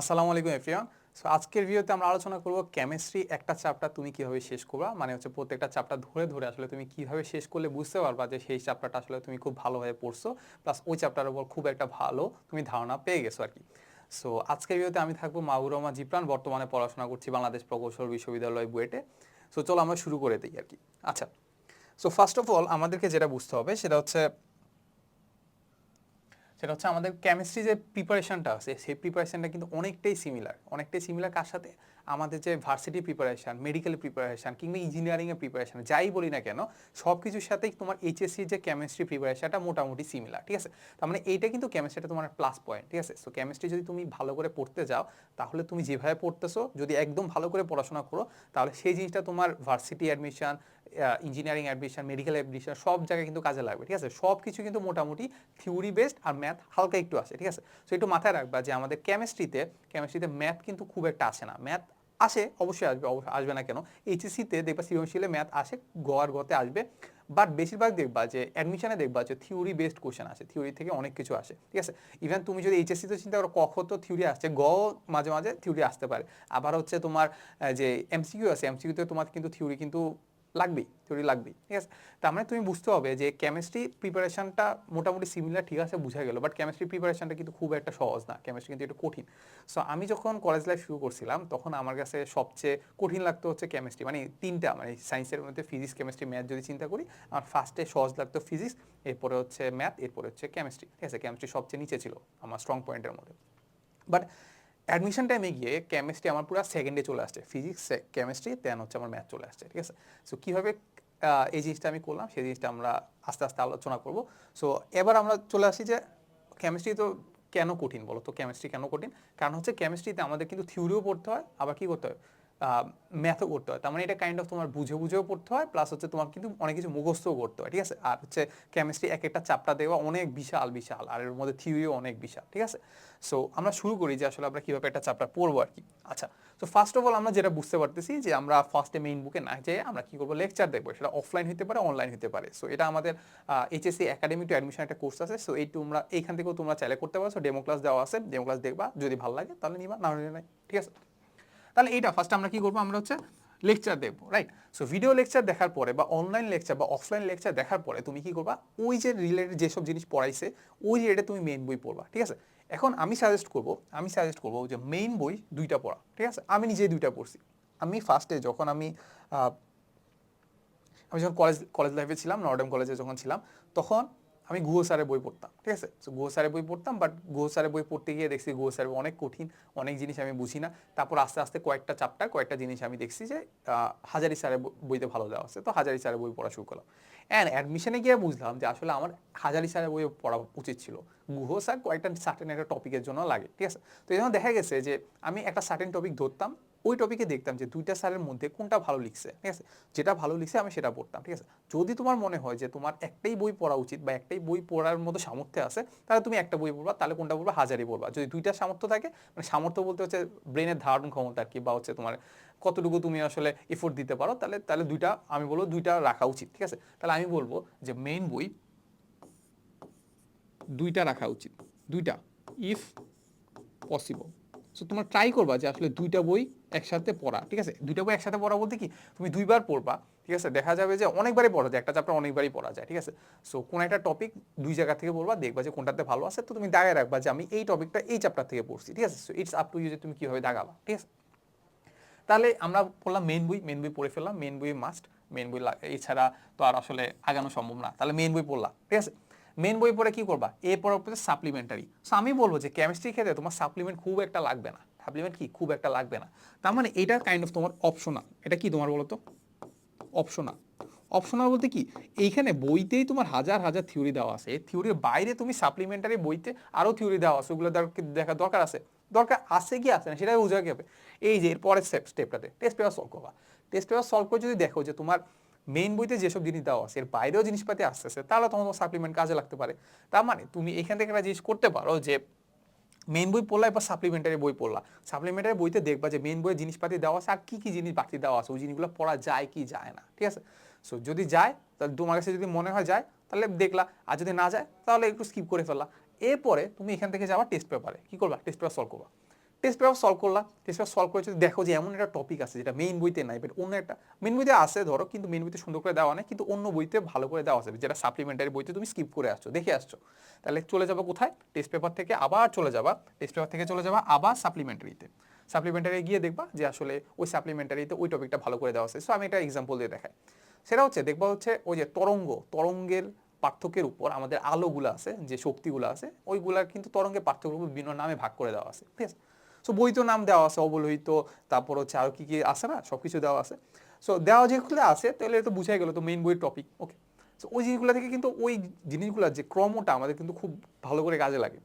আসসালামু আলাইকুম এফরিয়ান সো আজকের ভিডিওতে আমরা আলোচনা করব কেমিস্ট্রি একটা চ্যাপ্টার তুমি কীভাবে শেষ করবা মানে হচ্ছে প্রত্যেকটা চ্যাপ্টার ধরে ধরে আসলে তুমি কীভাবে শেষ করলে বুঝতে পারবা যে সেই চ্যাপ্টারটা আসলে তুমি খুব ভালোভাবে পড়ছো প্লাস ওই চ্যাপ্টারের উপর খুব একটা ভালো তুমি ধারণা পেয়ে গেছো আর কি। সো আজকের ভিডিওতে আমি থাকব রহমান জিপ্রান, বর্তমানে পড়াশোনা করছি বাংলাদেশ প্রকৌশল বিশ্ববিদ্যালয় বুয়েটে। সো চলো আমরা শুরু করে দিই আর কি। আচ্ছা সো ফার্স্ট অফ অল আমাদেরকে যেটা বুঝতে হবে সেটা হচ্ছে সেটা হচ্ছে আমাদের কেমিস্ট্রি যে প্রিপারেশনটা আছে, সেই প্রিপারেশনটা কিন্তু অনেকটাই সিমিলার অনেকটাই সিমিলার কার সাথে? আমাদের যে ভার্সিটি প্রিপারেশন মেডিকেল প্রিপারেশন কিংবা ইঞ্জিনিয়ারিংয়ের প্রিপারেশন যাই বলি না কেন সব কিছুর সাথেই তোমার এইচএসসির যে কেমিস্ট্রি প্রিপারেশনটা মোটামুটি সিমিলার ঠিক আছে? তার মানে এইটা কিন্তু কেমিস্ট্রিটা তোমার প্লাস পয়েন্ট ঠিক আছে? সো কেমিস্ট্রি যদি তুমি ভালো করে পড়তে যাও, তাহলে তুমি যেভাবে পড়তেছো, যদি একদম ভালো করে পড়াশোনা করো, তাহলে সেই জিনিসটা তোমার varsity admission engineering admission medical admission সব জায়গায় কিন্তু কাজে লাগবে, ঠিক আছে? সব কিছু কিন্তু মোটামুটি থিওরি বেসড আর ম্যাথ হালকা একটু আসে ঠিক আছে? সো একটু মাথায় রাখবা যে আমাদের কেমিস্ট্রিতে কেমিস্ট্রিতে ম্যাথ কিন্তু খুব একটা আসে না। ম্যাথ আসে, অবশ্যই আসবে অবশ্যই আসবে না কেন? এইচএসিতে দেখবা সৃজনশীলে ম্যাথ আসে, গোয়ার গতে আসবে। বাট বেশিরভাগ দেখবা যে অ্যাডমিশনে দেখবা যে থিওরি বেসড কোশ্চেন আসে থিওরি থেকে অনেক কিছু আসে, ঠিক আছে? ইভেন তুমি যদি এইচএসসিতে চিন্তা করো কখ তো থিওরি আসছে গ মাঝে মাঝে থিওরি আসতে পারে। আবার হচ্ছে তোমার যে এমসিকিউ আছে এমসিকিউতে তোমার কিন্তু থিওরি কিন্তু লাগবেই থিওরি লাগবেই, ঠিক আছে? তার মানে তুমি বুঝতে হবে যে কেমিস্ট্রি প্রিপারেশনটা মোটামুটি সিমিলার ঠিক আছে, বোঝা গেল বাট কেমিস্ট্রি প্রিপারেশনটা কিন্তু খুব একটা সহজ না কেমিস্ট্রি কিন্তু একটু কঠিন। সো আমি যখন কলেজ লাইফ শুরু করছিলাম, তখন আমার কাছে সবচেয়ে কঠিন লাগতো হচ্ছে কেমিস্ট্রি মানে তিনটা মানে সায়েন্সের মধ্যে ফিজিক্স কেমিস্ট্রি ম্যাথ যদি চিন্তা করি, আমার ফার্স্টে সহজ লাগতো ফিজিক্স এরপরে হচ্ছে ম্যাথ এরপরে হচ্ছে কেমিস্ট্রি ঠিক আছে? কেমিস্ট্রি সবচেয়ে নিচে ছিল, আমার স্ট্রং পয়েন্টের মধ্যে। বাট অ্যাডমিশন টাইমে গিয়ে কেমিস্ট্রি আমার পুরো সেকেন্ডে চলে আসছে। ফিজিক্স কেমিস্ট্রি দেন হচ্ছে আমার ম্যাথ চলে আসছে, ঠিক আছে? সো কীভাবে এই জিনিসটা আমি করলাম, সেই জিনিসটা আমরা আস্তে আস্তে আলোচনা করব। সো এবার আমরা চলে আসি যে কেমিস্ট্রি তো কেন কঠিন বলো? তো কেমিস্ট্রি কেন কঠিন? কারণ হচ্ছে কেমিস্ট্রিতে আমাদের কিন্তু থিওরিও পড়তে হয়, আবার কী করতে হয়? ম্যাথও করতে হয়। তার মানে এটা কাইন্ড অফ তোমার বুঝে বুঝেও পড়তে হয় প্লাস হচ্ছে তোমার কিন্তু অনেক কিছু মুখস্থও করতে হয়, ঠিক আছে? আর হচ্ছে কেমিস্ট্রি এক একটা চাপটা দেওয়া অনেক বিশাল বিশাল, আর এর মধ্যে থিওরিও অনেক বিশাল, ঠিক আছে? সো আমরা শুরু করি যে আসলে আমরা কীভাবে একটা চাপটা পড়ব আর কি। আচ্ছা তো ফার্স্ট অফ অল আমরা যেটা বুঝতে পারতেছি যে আমরা ফার্স্টে মেইন বুকে না যেয়ে আমরা কি করব? লেকচার দেখব। সেটা অফলাইন হতে পারে অনলাইন হতে পারে। সো এটা আমাদের এইচএসসি একাডেমি টু অ্যাডমিশন একটা কোর্স আছে। সো এই তোমরা, এইখান থেকেও তোমরা চাইলে করতে পারো। সো ডেমো ক্লাস দেওয়া আছে। ডেমো ক্লাস দেখবা। যদি ভালো লাগে, তাহলে নিবা, না হলে নাই, ঠিক আছে? তাহলে এইটা ফার্স্ট আমরা কি করব? আমরা হচ্ছে লেকচার দেখব রাইট সো ভিডিও লেকচার দেখার পরে বা অনলাইন লেকচার বা অফলাইন লেকচার দেখার পরে তুমি কি করবা? ওই যে রিলেটেড যেসব জিনিস পড়াইছে, ওই রিলেটেড তুমি মেইন বই পড়বা, ঠিক আছে? এখন আমি সাজেস্ট করব, আমি সাজেস্ট করব যে মেইন বই দুইটা পড়া, ঠিক আছে? আমি নিজেই দুইটা পড়ছি। আমি ফার্স্টে যখন আমি আমি যখন কলেজ কলেজ লাইফে ছিলাম নর্ডেম কলেজে যখন ছিলাম, তখন আমি গুহ স্যারের বই পড়তাম, ঠিক আছে? তো গুহ স্যারের বই পড়তাম বাট গুহ স্যারের বই পড়তে গিয়ে দেখছি গুহ স্যারের অনেক কঠিন, অনেক জিনিস আমি বুঝি না। তারপর আস্তে আস্তে কয়েকটা চাপটা কয়েকটা জিনিস আমি দেখছি যে হাজারি স্যারের বই- বইতে ভালো দেওয়া আছে। তো হাজারি স্যারের বই পড়া শুরু করলাম। অ্যান্ড অ্যাডমিশনে গিয়ে বুঝলাম যে আসলে আমার হাজারি স্যারের বই পড়া উচিত ছিল। গুহ স্যার কয়েকটা সার্টেন একটা টপিকের জন্য লাগে, ঠিক আছে? তো এই জন্য দেখা গেছে যে, আমি একটা সার্টেন টপিক ধরতাম ওই টপিকে দেখতাম যে দুইটা স্যারের মধ্যে কোনটা ভালো লিখছে, ঠিক আছে? যেটা ভালো লিখছে আমি সেটা পড়তাম, ঠিক আছে? যদি তোমার মনে হয় যে তোমার একটাই বই পড়া উচিত বা একটাই বই পড়ার মতো সামর্থ্য আছে, তাহলে তুমি একটা বই পড়বা, তাহলে কোনটা পড়বা? হাজারই পড়বা। যদি দুইটা সামর্থ্য থাকে মানে সামর্থ্য বলতে হচ্ছে ব্রেনের ধারণ ক্ষমতা আর কি, বা হচ্ছে তোমার কতটুকু তুমি আসলে এফোর্ট দিতে পারো, তাহলে তাহলে দুইটা, আমি বলব দুইটা রাখা উচিত, ঠিক আছে? তাহলে আমি বলব যে মেইন বই দুইটা রাখা উচিত। দুইটা ইফ পসিবল সো তোমরা ট্রাই করবা যে আসলে দুইটা বই একসাথে পড়া, ঠিক আছে? দুইটা বই একসাথে পড়া বলতে কি, তুমি দুইবার পড়বা, ঠিক আছে? দেখা যাবে যে অনেকবারই পড়া যায়, একটা চ্যাপ্টার অনেকবারই পড়া যায়, ঠিক আছে? সো কোন একটা টপিক দুই জায়গা থেকে পড়বা, দেখবা যে কোনটাতে ভালো আছে, তো তুমি দাগায় রাখবা যে আমি এই টপিকটা এই চ্যাপ্টার থেকে পড়ছি, ঠিক আছে? So it's up to you যে তুমি কীভাবে দাগাবা, ঠিক আছে? তাহলে আমরা পড়লাম মেন বই মেন বই পড়ে ফেললাম মেন বই মাস্ট মেন বই এছাড়া তো আর আসলে আগানো সম্ভব না, তাহলে মেন বই পড়লাম ঠিক আছে? মেন বই পড়ে কি করবা? এ পড়ার পরে সাপ্লিমেন্টারি সো আমি বলব যে কেমিস্ট্রি ক্ষেত্রে তোমার সাপ্লিমেন্ট খুব একটা লাগবে না। সাপ্লিমেন্ট কি? খুব একটা লাগবে না। তার মানে এটা কাইন্ড অফ তোমার অপশনাল এটা কি তোমার বলো তো অপশনাল অপশনাল বলতে কি? এইখানে বইতেই তোমার হাজার হাজার থিওরি দেওয়া আছে। থিওরির বাইরে তুমি সাপ্লিমেন্টারি বইতে আরও থিওরি দেওয়া আছে। ওগুলো দেখা দরকার আছে। দরকার আছে কি আছে না সেটাই বোঝা যাবে এই যে এর পরের স্টেপ স্টেপটাতে টেস্ট পেপার সলভ করবা। টেস্ট পেপার সলভ করে যদি দেখো যে তোমার মেইন বইতে যেসব জিনিস দেওয়া আছে, এর বাইরেও জিনিসপাতি আসতেছে তাহলে তোমার সাপ্লিমেন্ট কাজে লাগতে পারে। তার মানে তুমি এখান থেকে একটা জিনিস করতে পারো যে মেন বই পড়লা এবার সাপ্লিমেন্টারি বই পড়লা। সাপ্লিমেন্টারি বইতে দেখবা যে মেন বইয়ের জিনিসপাতি দেওয়া আছে আর কী কি জিনিস বাকি দেওয়া আছে, ওই জিনিসগুলো পড়া যায় কি যায় না, ঠিক আছে? সো যদি যায়, তাহলে তোমার কাছে যদি মনে হয় যায়, তাহলে দেখলা, আর যদি না যায়, তাহলে একটু স্কিপ করে ফেললা। এরপরে তুমি এখান থেকে যাওয়া টেস্ট পেপারে কী করবা? টেস্ট পেপার সলভ করবা। টেস্ট পেপার সলভ করলাম টেস্ট পেপার সলভ করে যদি দেখো যে এমন একটা টপিক আছে যেটা মেইন বইতে নাই বাট অন্য একটা মেইন বইতে আছে ধরো, কিন্তু মেইন বইতে সুন্দর করে দেওয়া নেই, কিন্তু অন্য বইতে ভালো করে দেওয়া আছে যেটা সাপ্লিমেন্টারি বইতে তুমি স্কিপ করে আসছো, দেখে আসছো। তাহলে চলে যাব কোথায়? টেস্ট পেপার থেকে আবার চলে যাবা টেস্ট পেপার থেকে চলে যাবা আবার সাপ্লিমেন্টারিতে সাপ্লিমেন্টারি গিয়ে দেখবা যে আসলে ওই সাপ্লিমেন্টারিতে ওই টপিকটা ভালো করে দেওয়া আছে। সো আমি একটা এক্সাম্পল দিয়ে দেখাই। সেটা হচ্ছে, দেখবা হচ্ছে ওই যে তরঙ্গ, তরঙ্গের পার্থক্যের উপর আমাদের আলোগুলো আছে, যে শক্তিগুলো আছে, ওইগুলার কিন্তু তরঙ্গের পার্থক্যের উপর বিভিন্ন নামে ভাগ করে দেওয়া আছে। ঠিক আছে সো বই তো নাম দেওয়া আছে, অবলোহিত, তারপর হচ্ছে আর কি কি আছে না সব কিছু দেওয়া আছে। সো দেওয়া যেগুলো আছে, তাহলে তো বুঝাই গেলো তো মেইন বইয়ের টপিক ওকে সো ওই জিনিসগুলো থেকে কিন্তু ওই জিনিসগুলো যে ক্রমটা আমাদের কিন্তু খুব ভালো করে কাজে লাগে।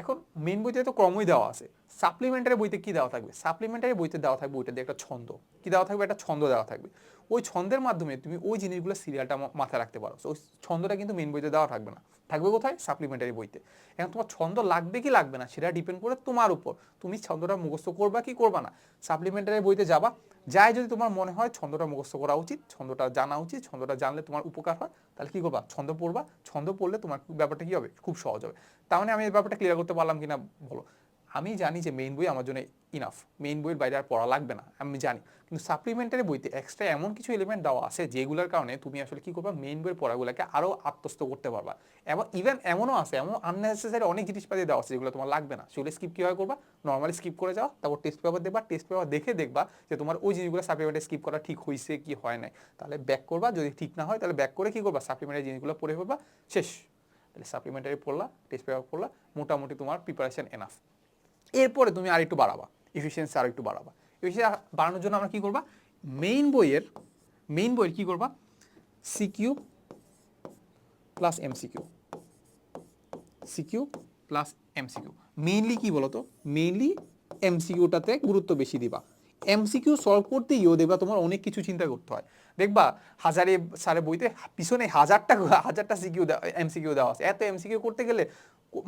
এখন মেইন বইতে তো ক্রমই দেওয়া আছে। সাপ্লিমেন্টারি বইতে কি দেওয়া থাকবে? সাপ্লিমেন্টারি বইতে দেওয়া থাকবে ওইটা দিয়ে একটা ছন্দ। কি দেওয়া থাকবে? একটা ছন্দ দেওয়া থাকবে। ওই ছন্দের মাধ্যমে তুমি ওই জিনিসগুলো সিরিয়ালটা মাথায় রাখতে পারো। ওই ছন্দটা কিন্তু মেন বইতে দেওয়া থাকবে না। থাকবে কোথায়? সাপ্লিমেন্টারি বইতে। এখন তোমার ছন্দ লাগবে কি লাগবে না সেটা ডিপেন্ড করে তোমার উপর। তুমি ছন্দটা মুখস্থ করবা কি করবা না। সাপ্লিমেন্টারি বইতে যাবা। যাই যদি তোমার মনে হয় ছন্দটা মুখস্থ করা উচিত, ছন্দটা জানা উচিত, ছন্দটা জানলে তোমার উপকার হয়, তাহলে কি করবা? ছন্দ পড়বা। ছন্দ পড়লে তোমার ব্যাপারটা কী হবে? খুব সহজ হবে। তার মানে আমি এই ব্যাপারটা ক্লিয়ার করতে পারলাম কিনা বলো। আমি জানি যে মেইন বই আমার জন্য ইনাফ মেইন বইয়ের বাইরে আর পড়া লাগবে না, আমি জানি। কিন্তু সাপ্লিমেন্টারি বইতে এক্সট্রা এমন কিছু এলিমেন্ট দেওয়া আছে যেগুলোর কারণে তুমি আসলে কী করবা মেইন বইয়ের পড়াগুলোকে আরও আত্মস্থ করতে পারবা। এবং ইভেন এমনও আছে, এমন আননেসেসারি অনেক জিনিসপাতি দেওয়া আছে যেগুলো তোমার লাগবে না। সেগুলো স্কিপ কীভাবে করবা? নর্মালি স্কিপ করে যাও, তারপর টেস্ট পেপার দেখবা টেস্ট পেপার দেখে দেখবা যে তোমার ওই জিনিসগুলো সাপ্লিমেন্টারি স্কিপ করা ঠিক হয়েছে কি হয় নাই। তাহলে ব্যাক করবা, যদি ঠিক না হয় তাহলে ব্যাক করে কী করবা? সাপ্লিমেন্টারি জিনিসগুলো পড়ে ফেলবা, শেষ। তাহলে সাপ্লিমেন্টারি পড়লা টেস্ট পেপার পড়লা, মোটামুটি তোমার প্রিপারেশন এনাফ এরপরে তুমি আর একটু বাড়াবা এফিসিয়েন্সি আর একটু বাড়াবা। এফিসিয়েন্সি বাড়ানোর জন্য আমরা কি করবা? মেইন বইয়ের মেইন বইয়ের কি করবা? CQ plus MCQ CQ plus MCQ mainly কি বলতো? মেইনলি এমসিকিউটাতে গুরুত্ব বেশি দিবা। এমসিকিউ সলভ করতে গিয়েও দেখবা তোমার অনেক কিছু চিন্তা করতে হয়। দেখবা, হাজারে, সারে বইতে পিছনে হাজারটা হাজারটা সিকিউ এমসিকিউ দেওয়া আছে। এত এমসিকিউ করতে গেলে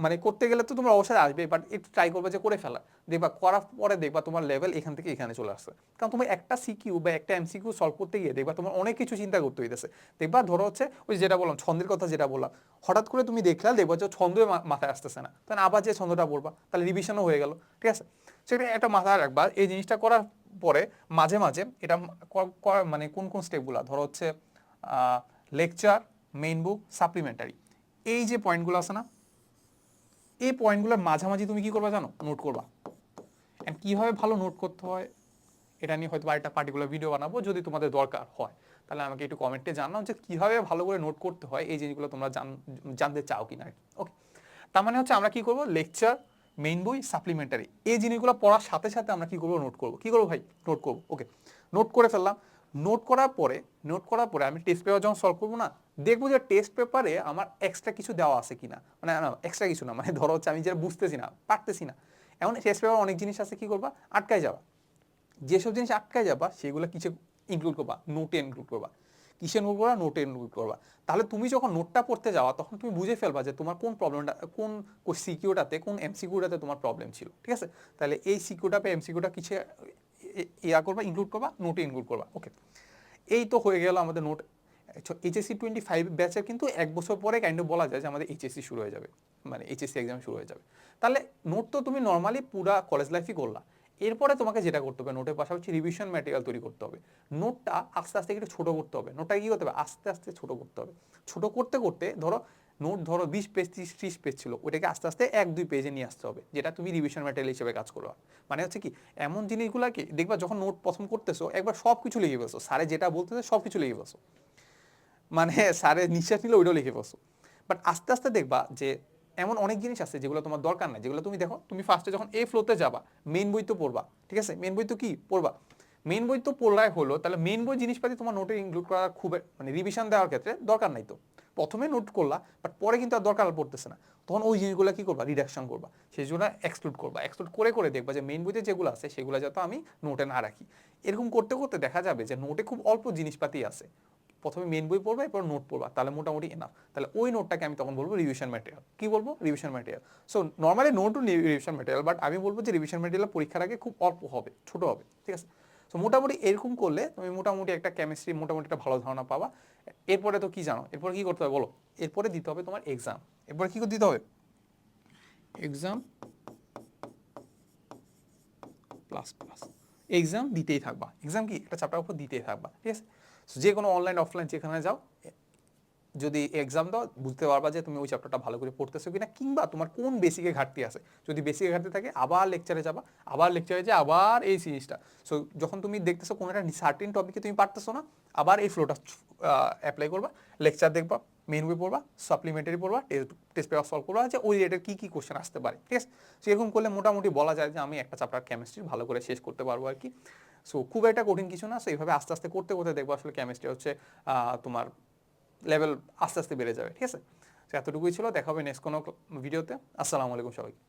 মানে করতে গেলে তো তোমার অবশ্যই আসবে বাট একটু ট্রাই করবে যে করে ফেলা। দেখবা, করার পরে দেখবা তোমার লেভেল এখান থেকে এখানে চলে আসছে। কারণ তুমি একটা সিকিউ বা একটা এমসিকিউ সলভ করতে গিয়ে দেখবা তোমার অনেক কিছু চিন্তা করতে হইতেছে। দেখবা ধরো হচ্ছে ওই যেটা বললাম, ছন্দের কথা যেটা বললাম, হঠাৎ করে তুমি দেখলা, দেখবা যে ছন্দ মাথায় আসতেছে না। তাহলে আবার যে ছন্দটা পড়বা তাহলে রিভিশনও হয়ে গেল, ঠিক আছে? সেটা একটা মাথায় রাখবা, এই জিনিসটা করার পরে মাঝে মাঝে এটা মানে কোন কোন স্টেপগুলো ধরো হচ্ছে লেকচার মেইন বুক সাপ্লিমেন্টারি এই যে পয়েন্টগুলো আছে না এই পয়েন্টগুলোর মাঝামাঝি তুমি কি করবা জানো? নোট করবা। অ্যান্ড কীভাবে ভালো নোট করতে হয়? এটা নিয়ে হয়তো একটা পার্টিকুলার ভিডিও বানাবো যদি তোমাদের দরকার হয়। তাহলে আমাকে একটু কমেন্টে জানাও যে কীভাবে ভালো করে নোট করতে হয় এই জিনিসগুলো তোমরা জান- জানতে চাও কি। কিনা ওকে তার মানে হচ্ছে আমরা কি করব? লেকচার মেইন বই সাপ্লিমেন্টারি এই জিনিসগুলো পড়ার সাথে সাথে আমরা কি করব? নোট করব। কি করব ভাই? নোট করব। ওকে নোট করে ফেললাম। নোট করার পরে নোট করার পরে আমি টেস্ট পেপার যখন সলভ করব না, দেখব যে টেস্ট পেপারে আমার এক্সট্রা কিছু দেওয়া আছে কিনা। মানে এক্সট্রা কিছু না মানে ধরো হচ্ছে আমি যেটা বুঝতেছি না, পারতেছি না। এমন টেস্ট পেপার অনেক জিনিস আছে, কী করবা? আটকায় যাওয়া যেসব জিনিস আটকায় যাবা, সেগুলো কিছু ইনক্লুড করবা নোটে ইনক্লুড করবা। কিসে নোট করবা? নোটে ইনক্লুড করবা। তাহলে তুমি যখন নোটটা পড়তে যাওয়া, তখন তুমি বুঝে ফেলবা যে তোমার কোন প্রবলেমটা কোন সিকিউটাতে কোন এমসিকিউটাতে তোমার প্রবলেম ছিল, ঠিক আছে? তাহলে এই সিকিউটা বা এমসিকিউটা কিছু ইয়া করবা ইনক্লুড করবা নোটে ইনক্লুড করবা ওকে এই তো হয়ে গেল আমাদের নোট এইচএসসি টোয়েন্টি ফাইভ ব্যাচের কিন্তু এক বছর পরে কাইন্ড অফ বলা যায় যে আমাদের এইচএসসি শুরু হয়ে যাবে মানে এইচএসসি এক্সাম শুরু হয়ে যাবে। তাহলে নোট তো তুমি নর্মালি পুরা কলেজ লাইফই করলা, এরপরে তোমাকে যেটা করতে হবে নোটের পাশাপাশি রিভিশন ম্যাটেরিয়াল তৈরি করতে হবে। নোটটা আস্তে আস্তে একটু ছোটো করতে হবে নোটটা কী করতে হবে, আস্তে আস্তে ছোটো করতে হবে। ছোটো করতে করতে ধরো নোট ধরো বিশ পেজ, ত্রিশ ত্রিশ পেজ ছিল, ওইটাকে আস্তে আস্তে এক, দুই পেজে নিয়ে আসতে হবে, যেটা তুমি রিভিশন ম্যাটেরিয়াল হিসেবে কাজ করো। মানে হচ্ছে কি, এমন জিনিসগুলোকে দেখবা যখন নোট প্রথম করতেছো, একবার সব কিছু লিখে ফেলছো, স্যারে যেটা বলতেছে সব কিছু লিখে বসো মানে স্যারের নিঃশ্বাস নিলে ওইটাও লিখে বসো বাট আস্তে আস্তে দেখবা যে এমন অনেক জিনিস আছে যেগুলো তোমার দরকার নাই, যেগুলো তুমি দেখো, তুমি ফার্স্টে যখন এই ফ্লোতে যাবা মেন বই তো পড়বা, ঠিক আছে? মেন বই তো কি? পড়বা। মেন বই তো পড়লাই হলো, তাহলে মেন বই জিনিসপাতি তোমার নোটে ইনক্লুড করা খুব মানে রিভিশন দেওয়ার ক্ষেত্রে দরকার নাই তো। প্রথমে নোট করলা বাট পরে কিন্তু আর দরকার পড়তেছে না। তখন ওই জিনিসগুলো কি করবা? রিডাকশন করবা। সেই জন্য এক্সক্লুড করবা। এক্সক্লুড করে করে দেখবা যে মেন বইতে যেগুলো আছে, সেগুলো যাতে আমি নোটে না রাখি। এরকম করতে করতে দেখা যাবে যে নোটে খুব অল্প জিনিসপাতি আছে। প্রথমে মেন বই পড়বা, এরপর নোট পড়বা। তাহলে মোটামুটি এনাফ তাহলে ওই নোটটাকে আমি তখন বলব রিভিশন ম্যাটেরিয়াল কি বলব? রিভিশন ম্যাটেরিয়াল সো নর্মালি নোটও রিভিশন ম্যাটেরিয়াল বাট আমি বলব যে রিভিশন ম্যাটেরিয়াল পরীক্ষার আগে খুব অল্প হবে, ছোট হবে। ঠিক আছে? সো মোটামুটি এরকম করলে তুমি মোটামুটি একটা কেমিস্ট্রি মোটামুটি একটা ভালো ধারণা পাবা। এরপরে তো কি জানো? এরপরে কি করতে হবে বলো? এরপরে দিতে হবে তোমার এক্সাম এরপরে কি করে দিতে হবে? এক্সাম প্লাস প্লাস এক্সাম দিতেই থাকবা। এক্সাম কি? একটা চ্যাপ্টার উপর দিতেই থাকবা। ঠিক আছে? যে কোনো অনলাইন অফলাইন যেখানে যাও যদি এক্সাম দাও, বুঝতে পারবা যে তুমি ওই চ্যাপ্টারটা ভালো করে পড়তেছো কিনা, কিংবা তোমার কোন বেসিকে ঘাটতি আছে। যদি বেসিকে ঘাটতি থাকে, আবার লেকচারে যাবা, আবার লেকচারে যে আবার এই সিরিজটা সো যখন তুমি দেখতেছো কোনো একটা সার্টিন টপিকে তুমি পারতেছো না, আবার এই ফ্লোটা অ্যাপ্লাই করবা লেকচার দেখবা মেন বই পড়বা সাপ্লিমেন্টারি পড়বা টেস্ট পেপার সলভ করবা, যে ওই রেটের কী কী কোশ্চেন আসতে পারে, ঠিক আছে? সো এরকম করলে মোটামুটি বলা যায় যে আমি একটা চ্যাপ্টার কেমিস্ট্রি ভালো করে শেষ করতে পারব আর কি। সো খুব একটা কঠিন কিছু না। সো এইভাবে আস্তে আস্তে করতে করতে দেখব আসলে কেমিস্ট্রি হচ্ছে তোমার লেভেল আস্তে আস্তে বেড়ে যাবে, ঠিক আছে? তো এতটুকুই ছিল, দেখা হবে নেক্সট কোনো ভিডিওতে আসসালামু আলাইকুম সবাইকে।